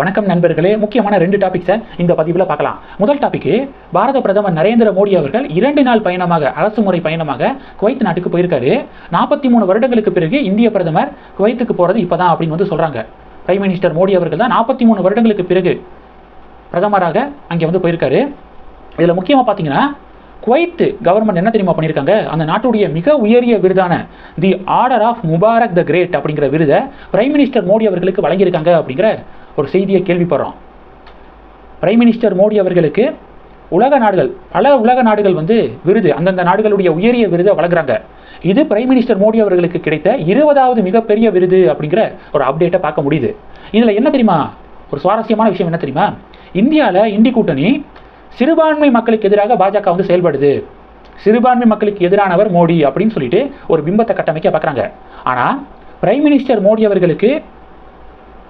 வணக்கம் நண்பர்களே. முக்கியமான ரெண்டு டாபிக்ஸை இந்த பதிவில் பார்க்கலாம். முதல் டாபிக்கு பாரத பிரதமர் நரேந்திர மோடி அவர்கள் இரண்டு நாள் பயணமாக அரசு முறை பயணமாக குவைத் நாட்டுக்கு போயிருக்காரு. நாற்பத்தி மூணு வருடங்களுக்கு பிறகு இந்திய பிரதமர் குவைத்துக்கு போகிறது இப்போ தான் அப்படின்னு வந்து சொல்கிறாங்க பிரைம் மினிஸ்டர் மோடி அவர்கள் தான் நாற்பத்தி மூணு வருடங்களுக்கு பிறகு பிரதமராக அங்கே வந்து போயிருக்காரு. இதில் முக்கியமாக பார்த்தீங்கன்னா குவைத் கவர்மெண்ட் என்ன தெரியுமா பண்ணியிருக்காங்க? அந்த நாட்டுடைய மிக உயரிய விருதான the order of Mubarak the great அப்படிங்கிற விருதை பிரைம் மினிஸ்டர் மோடி அவர்களுக்கு வழங்கியிருக்காங்க அப்படிங்கிற ஒரு செய்தியை கேள்விப்படுறோம். பிரைம் மினிஸ்டர் மோடி அவர்களுக்கு உலக நாடுகள் பல உலக நாடுகள் வந்து விருது அந்தந்த நாடுகளுடைய உயரிய விருதை வழங்குறாங்க. இது பிரைம் மினிஸ்டர் மோடி அவர்களுக்கு கிடைத்த இருபதாவது மிகப்பெரிய விருது அப்படிங்கிற ஒரு அப்டேட்டை பார்க்க முடியுது. இதில் என்ன தெரியுமா? ஒரு சுவாரஸ்யமான விஷயம் என்ன தெரியுமா? இந்தியாவில் இந்தி கூட்டணி சிறுபான்மை மக்களுக்கு எதிராக பாஜக வந்து செயல்படுது. சிறுபான்மை மக்களுக்கு எதிரானவர் மோடி அப்படின்னு சொல்லிட்டு ஒரு பிம்பத்தை கட்டமைக்க பார்க்குறாங்க. ஆனால் பிரைம் மினிஸ்டர் மோடி அவர்களுக்கு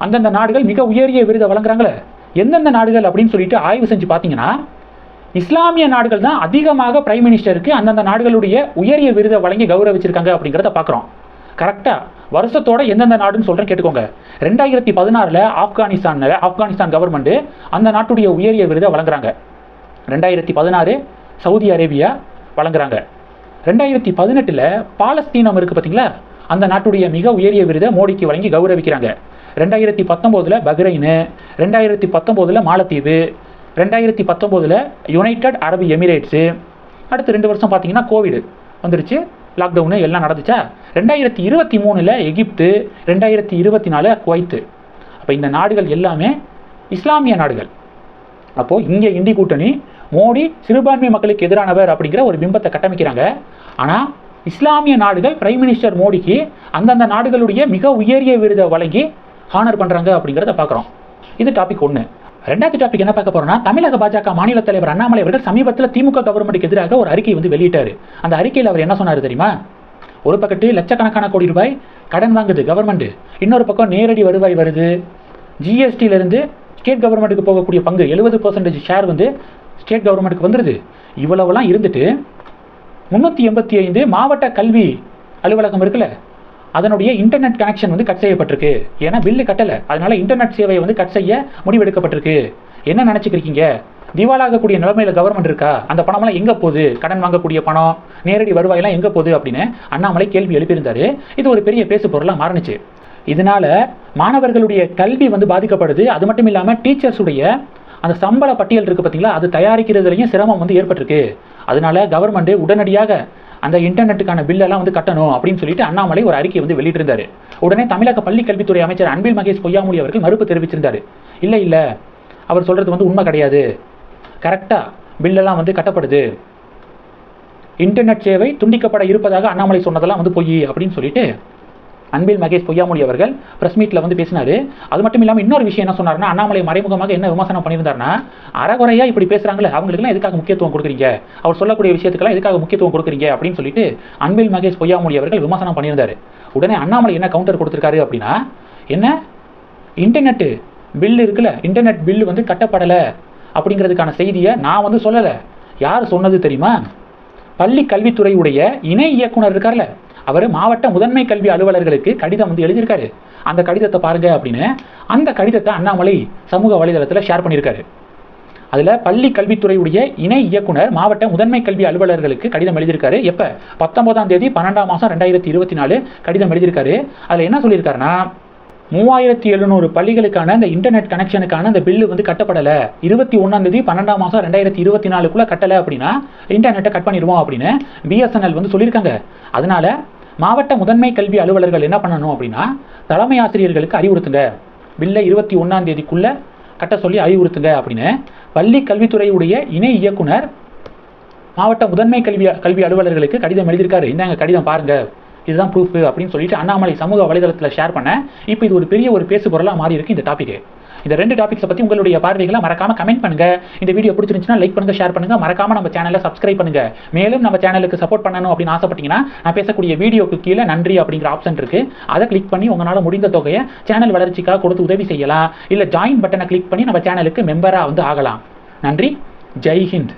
அந்தந்த நாடுகள் மிக உயரிய விருதை வழங்குறாங்களே. எந்தெந்த நாடுகள் அப்படின்னு சொல்லிட்டு ஆய்வு செஞ்சு பார்த்தீங்கன்னா இஸ்லாமிய நாடுகள் தான் அதிகமாக பிரைம் மினிஸ்டருக்கு அந்தந்த நாடுகளுடைய உயரிய விருதை வழங்கி கௌரவிச்சிருக்காங்க அப்படிங்கிறத பார்க்குறோம். கரெக்டாக வருஷத்தோட எந்தெந்த நாடுன்னு சொல்கிறேன் கேட்டுக்கோங்க. ரெண்டாயிரத்தி பதினாறில் ஆப்கானிஸ்தானில் ஆப்கானிஸ்தான் கவர்மெண்ட்டு அந்த நாட்டுடைய உயரிய விருதை வழங்குறாங்க. ரெண்டாயிரத்தி பதினாறு சவுதி அரேபியா வழங்குறாங்க. ரெண்டாயிரத்தி பதினெட்டில் பாலஸ்தீனம் இருக்குது பார்த்தீங்களா? அந்த நாட்டுடைய மிக உயரிய விருதை மோடிக்கு வழங்கி கௌரவிக்கிறாங்க. ரெண்டாயிரத்தி பத்தொம்போதில் பஹ்ரைனு ரெண்டாயிரத்தி பத்தொம்போதில் மாலத்தீவு ரெண்டாயிரத்தி பத்தொம்போதில் யுனைடெட் அரபு எமிரேட்ஸு அடுத்து ரெண்டு வருஷம் பார்த்தீங்கன்னா கோவிடு வந்துருச்சு லாக்டவுனு எல்லாம் நடந்துச்சா? ரெண்டாயிரத்தி இருபத்தி மூணில் எகிப்து ரெண்டாயிரத்தி இருபத்தி நாலு குவைத்து. அப்போ இந்த நாடுகள் எல்லாமே இஸ்லாமிய நாடுகள். அப்போது இங்கே இந்தி கூட்டணி மோடி சிறுபான்மை மக்களுக்கு எதிரானவர் அப்படிங்கிற ஒரு பிம்பத்தை கட்டமைக்கிறாங்க. ஆனால் இஸ்லாமிய நாடுகள் பிரைம் மினிஸ்டர் மோடிக்கு அந்தந்த நாடுகளுடைய மிக உயரிய விருதை வழங்கி ஹானர் பண்ணுறாங்க அப்படிங்கிறத பார்க்குறோம். இது டாபிக் ஒன்று ரெண்டாவது டாபிக் என்ன பார்க்க போறோம்னா தமிழக பாஜக மாநில தலைவர் அண்ணாமலை அவர்கள் சமீபத்தில் திமுக கவர்மெண்ட்டுக்கு எதிராக ஒரு அறிக்கை வந்து வெளியிட்டார். அந்த அறிக்கையில் அவர் என்ன சொன்னார் தெரியுமா? ஒரு பக்கத்து லட்சக்கணக்கான கோடி ரூபாய் கடன் வாங்குது கவர்மெண்ட் இன்னொரு பக்கம் நேரடி வருவாய் வருது. ஜிஎஸ்டியிலிருந்து ஸ்டேட் கவர்மெண்ட்டுக்கு போகக்கூடிய பங்கு எழுபது பர்சன்டேஜ் ஷேர் வந்து ஸ்டேட் கவர்மெண்ட்டுக்கு வந்துடுது இவ்வளவுலாம் இருந்துட்டு முந்நூற்றி எண்பத்தி ஐந்து மாவட்ட கல்வி அலுவலகம் இருக்குல்ல அதனுடைய இன்டர்நெட் கனெக்ஷன் வந்து கட் செய்யப்பட்டிருக்கு. ஏன்னா பில்லு கட்டலை. அதனால இன்டர்நெட் சேவையை வந்து கட் செய்ய முடிவெடுக்கப்பட்டிருக்கு. என்ன நினச்சிக்கிறீங்க திவாலாகக்கூடிய நிலைமையில் கவர்மெண்ட் இருக்கா? அந்த பணமெல்லாம் எங்கே போகுது? கடன் வாங்கக்கூடிய பணம் நேரடி வருவாயெல்லாம் எங்கே போகுது அப்படின்னு அண்ணாமலை கேள்வி எழுப்பியிருந்தாரு. இது ஒரு பெரிய பேசு பொருளாக மாறினுச்சு. இதனால மாணவர்களுடைய கல்வி வந்து பாதிக்கப்படுது. அது மட்டும் இல்லாமல் டீச்சர்ஸுடைய அந்த சம்பள பட்டியல் இருக்குது பார்த்தீங்களா அது தயாரிக்கிறதுலையும் சிரமம் வந்து ஏற்பட்டிருக்கு. அதனால கவர்மெண்ட் உடனடியாக அந்த இன்டர்நெட்டுக்கான பில்லெல்லாம் வந்து கட்டணும் அப்படின்னு சொல்லிட்டு அண்ணாமலை ஒரு அறிக்கை வந்து வெளியிட்டிருந்தாரு. உடனே தமிழக பள்ளிக்கல்வித்துறை அமைச்சர் அன்பில் மகேஷ் பொய்யாமொழி அவர்கள் மறுப்பு தெரிவிச்சிருந்தாரு. இல்லை இல்லை. அவர் சொல்றது வந்து உண்மை கிடையாது. கரெக்டாக பில்லெல்லாம் வந்து கட்டப்படுது. இன்டர்நெட் சேவை துண்டிக்கப்பட இருப்பதாக அண்ணாமலை சொன்னதெல்லாம் வந்து பொய் அப்படின்னு சொல்லிட்டு அன்பில் மகேஷ் பொய்யாமொழி அவர்கள் பிரஸ் மீட்டில் வந்து பேசினார். அது மட்டும் இல்லாமல் இன்னொரு விஷயம் என்ன சொன்னார்னா அண்ணாமலை மறைமுகமாக என்ன விமர்சனம் பண்ணியிருந்தாருன்னா அறகுறையாக இப்படி பேசுகிறாங்களே அவங்களுக்குலாம் எதுக்காக முக்கியத்துவம் கொடுக்குறீங்க? அவர் சொல்லக்கூடிய விஷயத்துக்கெல்லாம் எதுக்காக முக்கியத்துவம் கொடுக்குறீங்க? அப்படின்னு சொல்லிட்டு அன்பில் மகேஷ் பொய்யாமொழி அவர்கள் விமர்சனம் பண்ணியிருந்தாரு. உடனே அண்ணாமலை என்ன கவுண்டர் கொடுத்துருக்காரு அப்படின்னா என்ன? இன்டர்நெட்டு பில் இருக்குல்ல இன்டர்நெட் பில்லு வந்து கட்டப்படலை அப்படிங்கிறதுக்கான செய்தியை நான் வந்து சொல்லலை. யார் சொன்னது தெரியுமா? பள்ளி கல்வித்துறையுடைய இணை இயக்குனர் இருக்கார்ல அவர் மாவட்ட முதன்மை கல்வி அலுவலர்களுக்கு கடிதம் வந்து எழுதியிருக்காரு. அந்த கடிதத்தை பாருங்க அப்படின்னு அந்த கடிதத்தை அண்ணாமலை சமூக வலைதளத்தில் ஷேர் பண்ணியிருக்காரு. அதில் பள்ளி கல்வித்துறையுடைய இணை இயக்குனர் மாவட்ட முதன்மை கல்வி அலுவலர்களுக்கு கடிதம் எழுதியிருக்காரு. எப்போ? பத்தொன்பதாம் தேதி பன்னெண்டாம் மாதம் ரெண்டாயிரத்தி இருபத்தி நாலு கடிதம் எழுதியிருக்காரு. அதில் என்ன சொல்லியிருக்காருன்னா மூவாயிரத்தி எழுநூறு பள்ளிகளுக்கான அந்த இன்டர்நெட் கனெக்ஷனுக்கான அந்த பில்லு வந்து கட்டப்படலை. இருபத்தி ஒன்றாம் தேதி பன்னெண்டாம் மாதம் ரெண்டாயிரத்தி இருபத்தி நாலுக்குள்ளே கட்டலை அப்படின்னா இன்டர்நெட்டை கட் பண்ணிடுவோம் அப்படின்னு பிஎஸ்என்எல் வந்து சொல்லியிருக்காங்க. அதனால மாவட்ட முதன்மை கல்வி அலுவலர்கள் என்ன பண்ணணும் அப்படின்னா தலைமை ஆசிரியர்களுக்கு அறிவுறுத்துங்க. பில்லை இருபத்தி ஒன்றாம் தேதிக்குள்ளே கட்ட சொல்லி அறிவுறுத்துங்க அப்படின்னு பள்ளி கல்வித்துறையுடைய இணை இயக்குனர் மாவட்ட முதன்மை கல்வி கல்வி அலுவலர்களுக்கு கடிதம் எழுதியிருக்காரு. இந்தாங்க கடிதம் பாருங்கள் இதுதான் ப்ரூஃப் அப்படின்னு சொல்லிட்டு அண்ணாமலை சமூக வலைதளத்தில் ஷேர் பண்ண. இப்போ இது ஒரு பெரிய ஒரு பேசு பொருளாக மாறி இருக்கு இந்த டாபிக் இந்த ரெண்டு டாபிக்ஸை பற்றி உங்களுடைய பார்வைகளை மறக்காம கமெண்ட் பண்ணுங்க. இந்த வீடியோ பிடிச்சிருந்துச்சுன்னா லைக் பண்ணுங்க ஷேர் பண்ணுங்க. மறக்காம நம்ம சேனலை சப்ஸ்கிரைப் பண்ணுங்க. மேலும் நம்ம சேனலுக்கு சப்போர்ட் பண்ணணும் அப்படின்னு ஆசைப்பட்டீங்கன்னா நான் பேசக்கூடிய வீடியோக்கு கீழே நன்றி அப்படிங்கிற ஆப்ஷன் இருக்கு. அதை கிளிக் பண்ணி உங்களால் முடிந்த தொகையை சேனல் வளர்ச்சிக்காக கொடுத்து உதவி செய்யலாம். இல்லை ஜாயின் பட்டனை கிளிக் பண்ணி நம்ம சேனலுக்கு மெம்பராக வந்து ஆகலாம். நன்றி. ஜெய் ஹிந்த்.